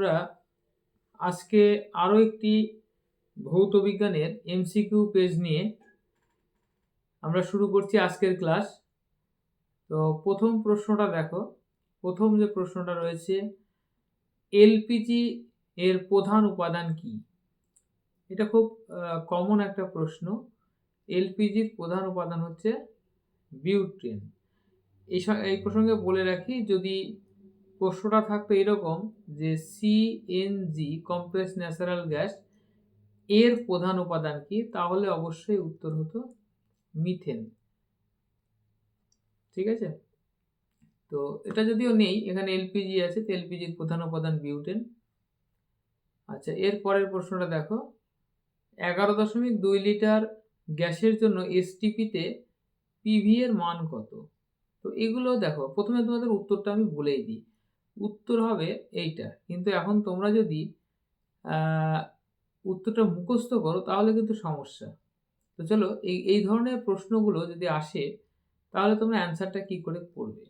আমরা আজকে আরও একটি ভৌত বিজ্ঞানের এমসিকিউ পেজ নিয়ে আমরা শুরু করছি আজকের ক্লাস। তো প্রথম প্রশ্নটা দেখো। প্রথম যে প্রশ্নটা রয়েছে, এলপিজি এর প্রধান উপাদান কি? এটা খুব কমন একটা প্রশ্ন। এলপিজির প্রধান উপাদান হচ্ছে বিউট্রেন। এই এই প্রসঙ্গে বলে রাখি, যদি প্রশ্নটা থাকতো এরকম যে সিএনজি কমপ্রেস ন্যাচারাল গ্যাস এর প্রধান উপাদান কি? তাহলে অবশ্যই উত্তর হতো মিথেন ঠিক আছে? তো এটা যদিও নেই, এখানে এলপিজি আছে, তো এলপিজির প্রধান উপাদান বিউটেন আচ্ছা এর পরের প্রশ্নটা দেখো। এগারো দশমিক দুই লিটার গ্যাসের জন্য এসটিপিতে পিভি এর মান কত? তো এগুলো দেখো, প্রথমে তোমাদের উত্তরটা আমি বলেই দিই। উত্তর হবে এইটা। কিন্তু এখন তোমরা যদি উত্তরটা মুখস্থ করো তাহলে কিন্তু সমস্যা। তো চলো, এই এই ধরনের প্রশ্নগুলো যদি আসে, তাহলে তোমরা অ্যান্সারটা কি করে পড়বে?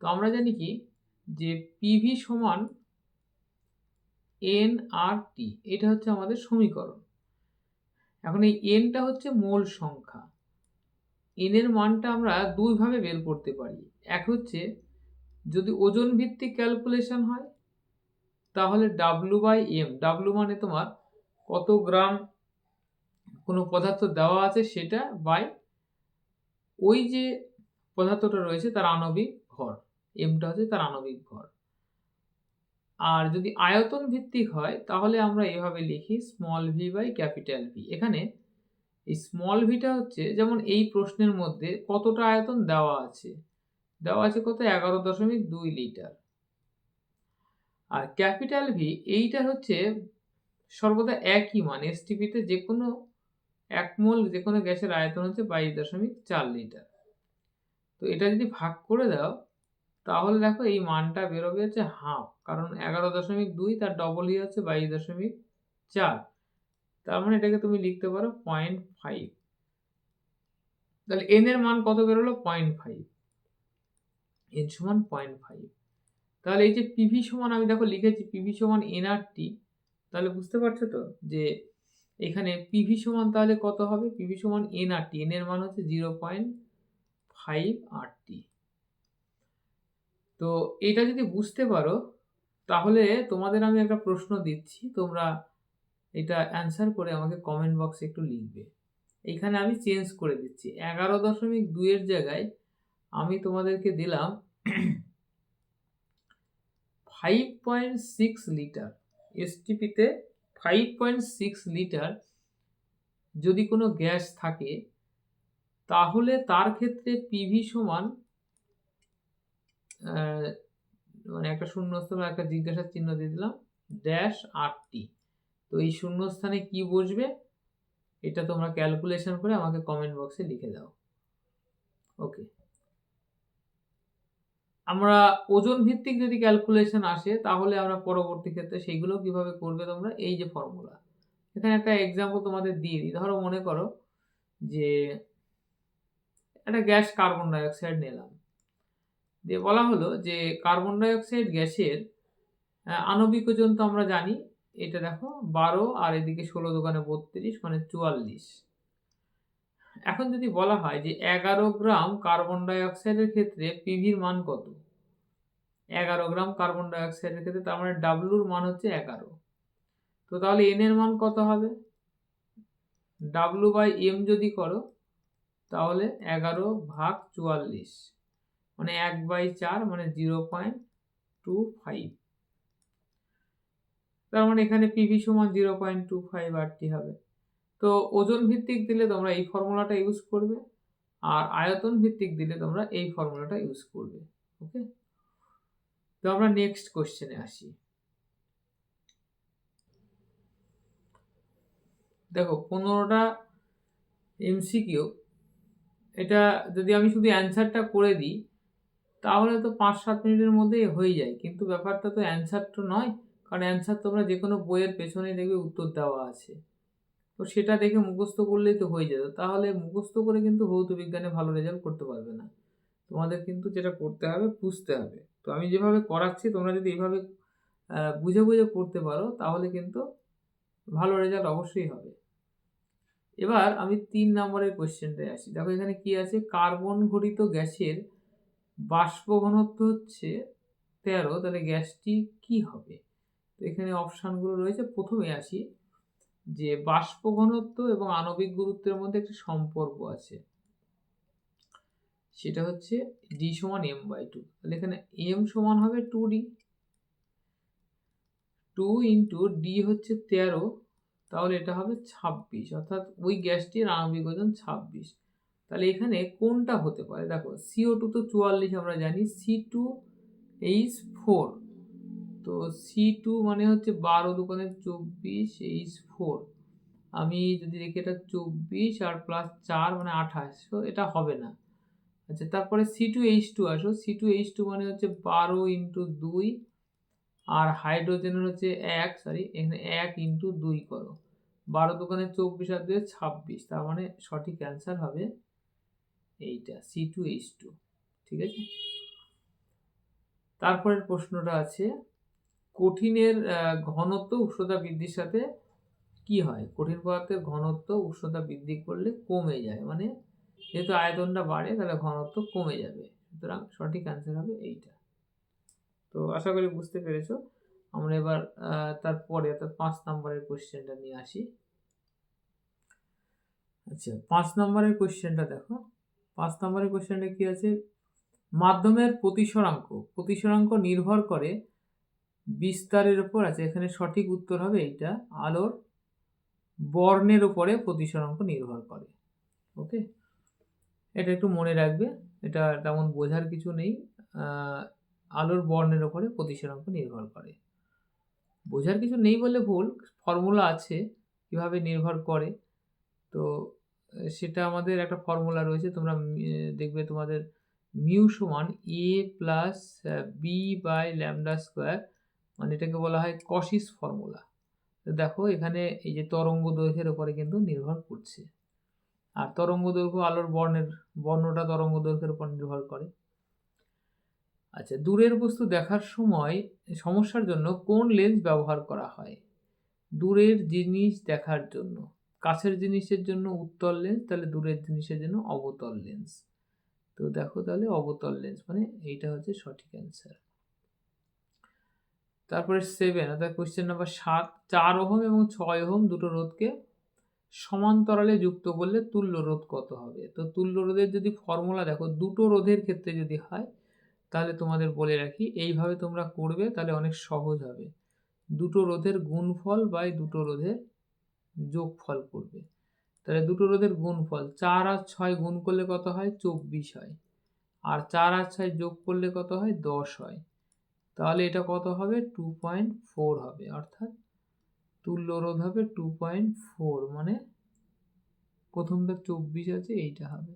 তো আমরা জানি কি, যে পিভি সমান এন আর টি এটা হচ্ছে আমাদের সমীকরণ। এখন এই এনটা হচ্ছে মোল সংখ্যা। এনের মানটা আমরা দুইভাবে বের করতে পারি। এক হচ্ছে যদি ওজন ভিত্তিক ক্যালকুলেশন হয়, তাহলে ডাব্লু বাই এম ডাব্লু মানে তোমার কত গ্রাম কোনো পদার্থ দেওয়া আছে সেটা বাই ওই যে পদার্থটা রয়েছে তার আণবিক ভর এমটা হচ্ছে তার আণবিক ভর। আর যদি আয়তন ভিত্তিক হয়, তাহলে আমরা এভাবে লিখি small V by capital V এখানে এই স্মল ভিটা হচ্ছে, যেমন এই প্রশ্নের মধ্যে কতটা আয়তন দেওয়া আছে দেওয়া আছে কত এগারো দশমিক দুই লিটার। আর ক্যাপিটাল ভি এইটা হচ্ছে সর্বদা একই মান এসটিপিতে যে কোনো এক মোল যে কোনো গ্যাসের আয়তন হচ্ছে বাইশ দশমিক চার লিটার। তো এটা যদি ভাগ করে দাও, তাহলে দেখো এই মানটা বেরোবে হচ্ছে হাফ, কারণ এগারো দশমিক দুই তার ডবলই হচ্ছে বাইশ দশমিক চার। তার মানে এটাকে তুমি লিখতে পারো পয়েন্ট ফাইভ তাহলে এন এর মান কত বেরোলো? পয়েন্ট ফাইভ এন সমান পয়েন্ট ফাইভ তাহলে এই যে পিভি সমান, আমি দেখো লিখেছি পিভি সমান এনআরটি তাহলে বুঝতে পারছ তো যে এখানে পিভি সমান তাহলে কত হবে? পিভি সমান এনআরটি এন এর মান হচ্ছে জিরো পয়েন্ট ফাইভ আরটি তো এটা যদি বুঝতে পারো, তাহলে তোমাদের আমি একটা প্রশ্ন দিচ্ছি। তোমরা এটা অ্যান্সার করে আমাকে কমেন্ট বক্সে একটু লিখবে। এখানে আমি চেঞ্জ করে দিচ্ছি। এগারো দশমিক দুইয়ের জায়গায় আমি তোমাদেরকে দিলাম ফাইভ পয়েন্ট সিক্স লিটার এসটিপিতে ফাইভ পয়েন্ট সিক্স লিটার যদি কোনো গ্যাস থাকে, তাহলে তার ক্ষেত্রে পিভি সমান মানে একটা শূন্যস্থান একটা জিজ্ঞাসার চিহ্ন দিয়ে দিলাম ড্যাশ আটটি তো এই শূন্যস্থানে কি বসবে? এটা তোমরা ক্যালকুলেশন করে আমাকে কমেন্ট বক্সে লিখে দাও। ওকে আমরা ওজন ভিত্তিক যদি ক্যালকুলেশন আসে, তাহলে আমরা পরবর্তী ক্ষেত্রে সেইগুলো কীভাবে করবে তোমরা? এই যে ফর্মুলা এখানে একটা এক্সাম্পল তোমাদের দিয়ে দিই। ধরো মনে করো যে একটা গ্যাস কার্বন ডাইঅক্সাইড নিলাম। দিয়ে বলা হলো যে কার্বন ডাইঅক্সাইড গ্যাসের আণবিক ওজন তো আমরা জানি। এটা দেখো বারো আর এদিকে ষোলো দোকানে বত্রিশ মানে চুয়াল্লিশ। এখন যদি বলা হয় যে এগারো গ্রাম কার্বন ডাইঅক্সাইডের ক্ষেত্রে পিভির মান কত? এগারো গ্রাম কার্বন ডাইঅক্সাইডের ক্ষেত্রে তার মানে ডাব্লুর মান হচ্ছে এগারো। তো তাহলে এন এর মান কত হবে? ডাব্লু বাই এম যদি করো, তাহলে এগারো ভাগ চুয়াল্লিশ মানে এক বাই চার মানে জিরো পয়েন্ট টু ফাইভ। তার মানে এখানে পিভি সমান zero point two five RT হবে। তো ওজন ভিত্তিক দিলে তোমরা এই ফর্মুলাটা ইউজ করবে, আর আয়তন ভিত্তিক দিলে তোমরা এই ফর্মুলাটা ইউজ করবে ওকে তো আমরা নেক্সট কোশ্চেনে আসি। দেখো, পনেরোটা এমসিকিউ এটা যদি আমি শুধু অ্যান্সারটা করে দিই, তাহলে তো পাঁচ সাত মিনিটের মধ্যেই হয়ে যায়, কিন্তু ব্যাপারটা তো অ্যান্সার তো নয়, কারণ অ্যান্সার তোমরা যে কোনো বইয়ের পেছনে দেখবে উত্তর দেওয়া আছে। তো সেটা দেখে মুখস্থ করলেই তো হয়ে যেত। তাহলে মুখস্থ করে কিন্তু ভৌত বিজ্ঞানে ভালো রেজাল্ট করতে পারবে না। তোমাদের কিন্তু যেটা করতে হবে বুঝতে হবে। তো আমি যেভাবে করাচ্ছি তোমরা যদি এইভাবে আহ, বুঝে বুঝে করতে পারো তাহলে কিন্তু ভালো রেজাল্ট অবশ্যই হবে। এবার আমি তিন নম্বরের কোয়েশ্চেনটায় আসি। দেখো এখানে কি আছে? কার্বন ঘটিত গ্যাসের বাষ্প ঘনত্ব হচ্ছে তেরো তাহলে গ্যাসটি কি হবে? তো এখানে অপশানগুলো রয়েছে। প্রথমে আসি। যে বাষ্প ঘনত্ব এবং আণবিক গুরুত্বের মধ্যে একটি সম্পর্ক আছে। সেটা হচ্ছে ডি সমান এম বাই টু তাহলে এখানে এম সমান হবে two D two into D হচ্ছে তেরো, তাহলে এটা হবে ছাব্বিশ। অর্থাৎ ওই গ্যাসটির আণবিক ওজন ছাব্বিশ। তাহলে এখানে কোনটা হতে পারে? দেখো সিও টু তো চুয়াল্লিশ আমরা জানি সি টু এইচ ফোর তো সি টু মানে হচ্ছে বারো দোকানে চব্বিশ এইচ ফোর আমি যদি দেখি এটা চব্বিশ আর প্লাস চার মানে আঠাশ, তো এটা হবে না। আচ্ছা তারপরে সি টু এইচ টু আসো। সি টু এইচ টু মানে হচ্ছে বারো ইন্টু দুই আর হাইড্রোজেনের হচ্ছে এক সরি এখানে এক ইন্টু দুই করো। বারো দোকানে চব্বিশ আর দুই ছাব্বিশ, তার মানে সঠিক অ্যান্সার হবে এইটা সি টু এইচ টু ঠিক আছে? তারপরের প্রশ্নটা আছে কঠিনের ঘনত্ব উষ্ণতা বৃদ্ধির সাথে কি হয়? কঠিন পদার্থের ঘনত্ব উষ্ণতা বৃদ্ধি করলে কমে যায়। মানে যেহেতু আয়তনটা বাড়ে, তাহলে ঘনত্ব কমে যাবে। সুতরাং সঠিক অ্যান্সার হবে এইটা। তো আশা করি বুঝতে পেরেছ। আমরা এবার তারপরে অর্থাৎ পাঁচ নম্বরের কোশ্চেনটা নিয়ে আসি। আচ্ছা পাঁচ নম্বরের কোয়েশ্চেনটা দেখো। পাঁচ নম্বরের কোশ্চেনটা কি আছে? মাধ্যমের প্রতিসরাঙ্ক। প্রতিসরাঙ্ক নির্ভর করে বিস্তারের উপর আছে। এখানে সঠিক উত্তর হবে এইটা। আলোর বর্ণের উপরে প্রতিসরাঙ্ক নির্ভর করে। ওকে? এটা একটু মনে রাখবে। এটা তেমন বোঝার কিছু নেই। আলোর বর্ণের উপরে প্রতিসরাঙ্ক নির্ভর করে। বোঝার কিছু নেই বলে ভুল। ফর্মুলা আছে, কীভাবে নির্ভর করে। তো, সেটা আমাদের একটা ফর্মুলা রয়েছে। তোমরা দেখবে তোমাদের মিউ সমান A plus B by lambda square মানে এটাকে বলা হয় কশিস ফর্মুলা। দেখো, এখানে এই যে তরঙ্গ দৈর্ঘ্যের উপরে কিন্তু নির্ভর করছে। আর তরঙ্গ দৈর্ঘ্য আলোর বর্ণের, বর্ণটা তরঙ্গ দৈর্ঘ্যের উপর নির্ভর করে। আচ্ছা দূরের বস্তু দেখার সময় সমস্যার জন্য কোন লেন্স ব্যবহার করা হয়? দূরের জিনিস দেখার জন্য। কাছের জিনিসের জন্য উত্তল লেন্স, তাহলে দূরের জিনিসের জন্য অবতল লেন্স। তো দেখো তাহলে অবতল লেন্স মানে এইটা হচ্ছে সঠিক অ্যান্সার। তারপরে সেভেন অর্থাৎ কোয়েশ্চেন নাম্বার সাত, চার ওহম এবং ছয় ওহম দুটো রোধকে সমান্তরালে যুক্ত করলে তুল্য রোধ কত হবে? তো তুল্য রোধের যদি ফর্মুলা দেখো, দুটো রোধের ক্ষেত্রে যদি হয়, তাহলে তোমাদের বলে রাখি, এইভাবে তোমরা করবে, তাহলে অনেক সহজ হবে। দুটো রোধের গুণফল বাই দুটো রোধের যোগফল করবে। তাহলে দুটো রোধের গুণফল, চার আর ছয় গুণ করলে কত হয়? চব্বিশ হয়। আর চার আর ছয় যোগ করলে কত হয়? দশ হয়। তাহলে এটা কত হবে? টু পয়েন্ট ফোর হবে। অর্থাৎ তুল্য রোধ হবে টু পয়েন্ট ফোর মানে প্রথমটা চব্বিশ আছে, এইটা হবে।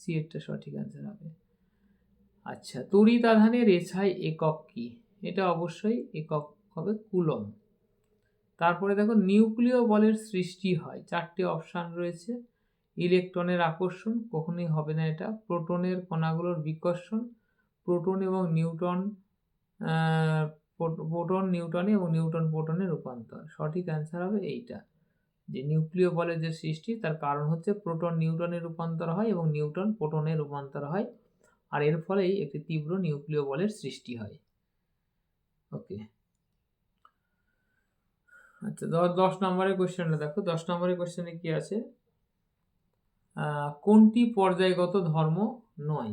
সি এরটা সঠিক অ্যান্সার হবে। আচ্ছা তড়িৎ আধানের এসআই একক কি? এটা অবশ্যই একক হবে কুলম তারপরে দেখো, নিউক্লিয় বলের সৃষ্টি হয়। চারটে অপশান রয়েছে। ইলেকট্রনের আকর্ষণ, কখনোই হবে না এটা। প্রোটনের কণাগুলোর বিকর্ষণ, প্রোটন এবং নিউটন প্রোটন নিউটনে এবং নিউটন প্রোটনে রূপান্তর। সঠিক অ্যান্সার হবে এইটা। যে নিউক্লিয় বলের যে সৃষ্টি, তার কারণ হচ্ছে প্রোটন নিউটনে রূপান্তর হয় এবং নিউটন প্রোটনে রূপান্তর হয়। আর এর ফলেই একটি তীব্র নিউক্লিয় বলের সৃষ্টি হয়। ওকে আচ্ছা দশ নম্বরের কোয়েশ্চেনটা দেখো। দশ নম্বরের কোয়েশ্চেনে কি আছে? কোনটি পর্যায়গত ধর্ম নয়?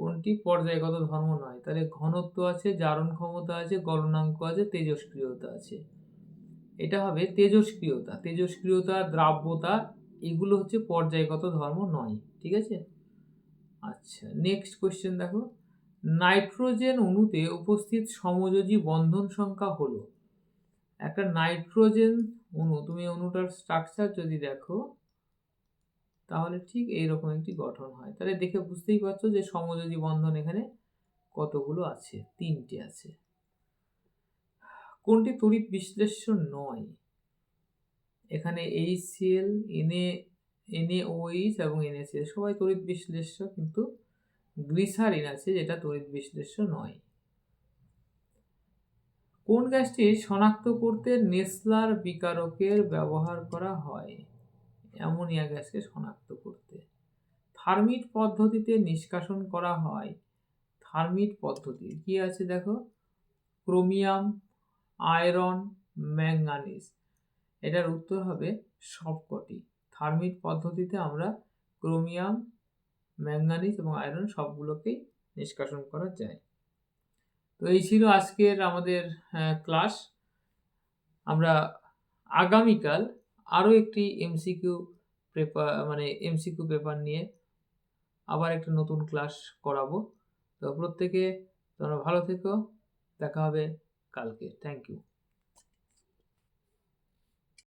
কোনটি পর্যায়গত ধর্ম নয়? তাহলে ঘনত্ব আছে, জারণ ক্ষমতা আছে, গলনাঙ্ক আছে তেজস্ক্রিয়তা আছে। এটা হবে তেজস্ক্রিয়তা তেজস্ক্রিয়তা দ্রাব্যতা, এগুলো হচ্ছে পর্যায়গত ধর্ম নয়। ঠিক আছে? আচ্ছা নেক্সট কোয়েশ্চেন দেখো। নাইট্রোজেন অণুতে উপস্থিত সমযোজী বন্ধন সংখ্যা হলো। একটা নাইট্রোজেন অণু, তুমি অণুটার স্ট্রাকচার যদি দেখো তাহলে ঠিক এইরকম একটি গঠন হয়। তাহলে দেখে বুঝতেই পারছ যে সমযোজী বন্ধন এখানে কতগুলো আছে? তিনটে আছে। কোনটি তড়িৎ বিশ্লেষ্য নয়? এখানে এইচসিএল এনএ এনএওইচ এবং এনএসিএল সবাই তড়িৎ বিশ্লেষ্য, কিন্তু গ্লিসারিন আছে যেটা তড়িৎ বিশ্লেষ্য নয়। কোন গ্যাসটি শনাক্ত করতে নেসলার বিকারকের ব্যবহার করা হয়? অ্যামোনিয়া গ্যাসকে শনাক্ত করতে। থার্মিট পদ্ধতিতে নিষ্কাশন করা হয়। থার্মিট পদ্ধতি কি আছে দেখো? Chromium, iron, manganese. এটার উত্তর হবে সবকটি। থার্মিট পদ্ধতিতে আমরা ক্রোমিয়াম, ম্যাঙ্গানিজ এবং আয়রন সবগুলোকেই নিষ্কাশন করা যায়। তো এই ছিল আজকের আমাদের ক্লাস। আমরা আগামীকাল আরও একটি এমসিকিউ পেপার মানে এমসিকিউ পেপার নিয়ে আবার একটা নতুন ক্লাস করাবো। তো প্রত্যেকে তোমরা ভালো থেকো, দেখা হবে কালকে। Thank you